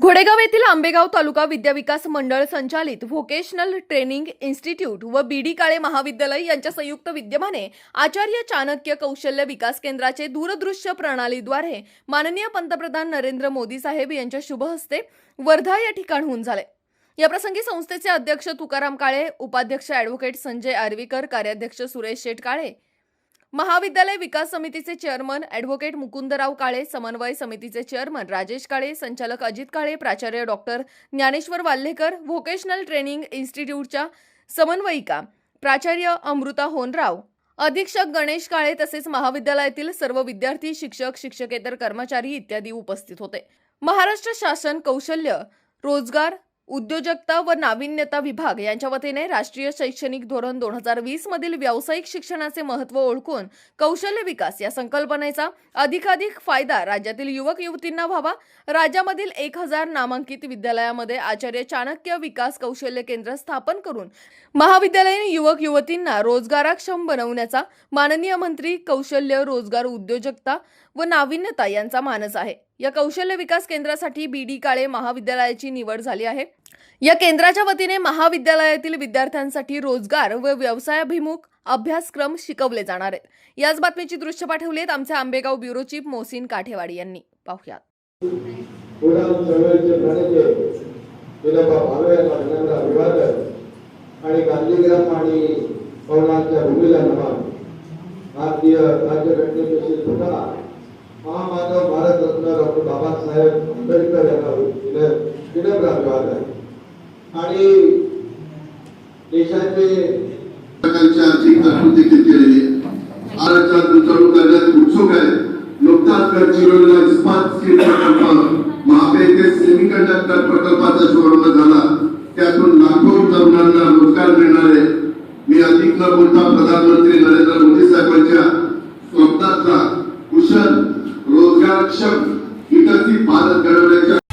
घोडेगाव येथील आंबेगाव तालुका विद्याविकास मंडळ संचालित व्होकेशनल ट्रेनिंग इन्स्टिट्यूट व बी डी काळे महाविद्यालय यांच्या संयुक्त विद्यमाने आचार्य चाणक्य कौशल्य विकास केंद्राचे दूरदृश्य प्रणालीद्वारे माननीय पंतप्रधान नरेंद्र मोदी साहेब यांच्या शुभ हस्ते वर्धा या ठिकाणहून झाले. याप्रसंगी संस्थेचे अध्यक्ष तुकाराम काळे उपाध्यक्ष ॲडव्होकेट संजय आर्वीकर कार्याध्यक्ष सुरेश शेट काळे महाविद्यालय विकास समितीचे चेअरमन ॲडव्होकेट मुकुंदराव काळे समन्वय समितीचे चेअरमन राजेश काळे संचालक अजित काळे प्राचार्य doctor Dnyaneshwar Walhekar vocational training इन्स्टिट्यूटच्या समन्वयिका प्राचार्य अमृता होनराव अधीक्षक गणेश काळे तसेच महाविद्यालयातील सर्व विद्यार्थी शिक्षक शिक्षकेतर कर्मचारी इत्यादी उपस्थित होते. महाराष्ट्र शासन कौशल्य रोजगार उद्योजकता व नाविन्यता विभाग यांच्या वतीने राष्ट्रीय शैक्षणिक धोरण दोन हजार वीस मधील व्यावसायिक शिक्षणाचे महत्त्व ओळखून कौशल्य विकास या संकल्पनेचा अधिकाधिक फायदा राज्यातील युवक युवतींना व्हावा. राज्यामधील एक हजार नामांकित विद्यालयामध्ये आचार्य चाणक्य विकास कौशल्य केंद्र स्थापन करून महाविद्यालयीन युवक युवतींना रोजगाराक्षम बनवण्याचा माननीय मंत्री कौशल्य रोजगार उद्योजकता व नाविन्यता यांचा मानस आहे. या कौशल्य विकास केंद्रासाठी बीडी काळे महाविद्यालयाची निवड झाली आहे. या केंद्राच्या वतीने महाविद्यालयातील विद्यार्थ्यांसाठी रोजगार व व्यवसायाभिमुख अभ्यासक्रम शिकवले जाणार आहेत. याच बातमीची दृश्य पाठवली आहेत आमचे आंबेगाव ब्युरो चीफ मोहसिन काठेवाडी यांनी. पाहुयात. आणि गांधीग्राम आणि पवनांच्या भूमीला नमन भारतीय राज्यघटनेचे शिल्पकार विनम्र अभिवादन आणि देशाचे आर्थिक तरतूद देखील केलेली आहे गुंतवणूक करण्यात उत्सुक आहे. नुकताच गडचिरोलीला इस्पात स्टील प्रकल्प महापे सेमीकंडक्टर प्रकल्पाचा शुभारंभ झाला. त्यातून लाखो तरुणांना रोजगार मिळणार आहे. मी अधिक न बोलता प्रधानमंत्री नरेंद्र मोदी साहेबांच्या स्वप्नातला कुशल रोजगारक्षम विकसित भारत घडवण्याच्या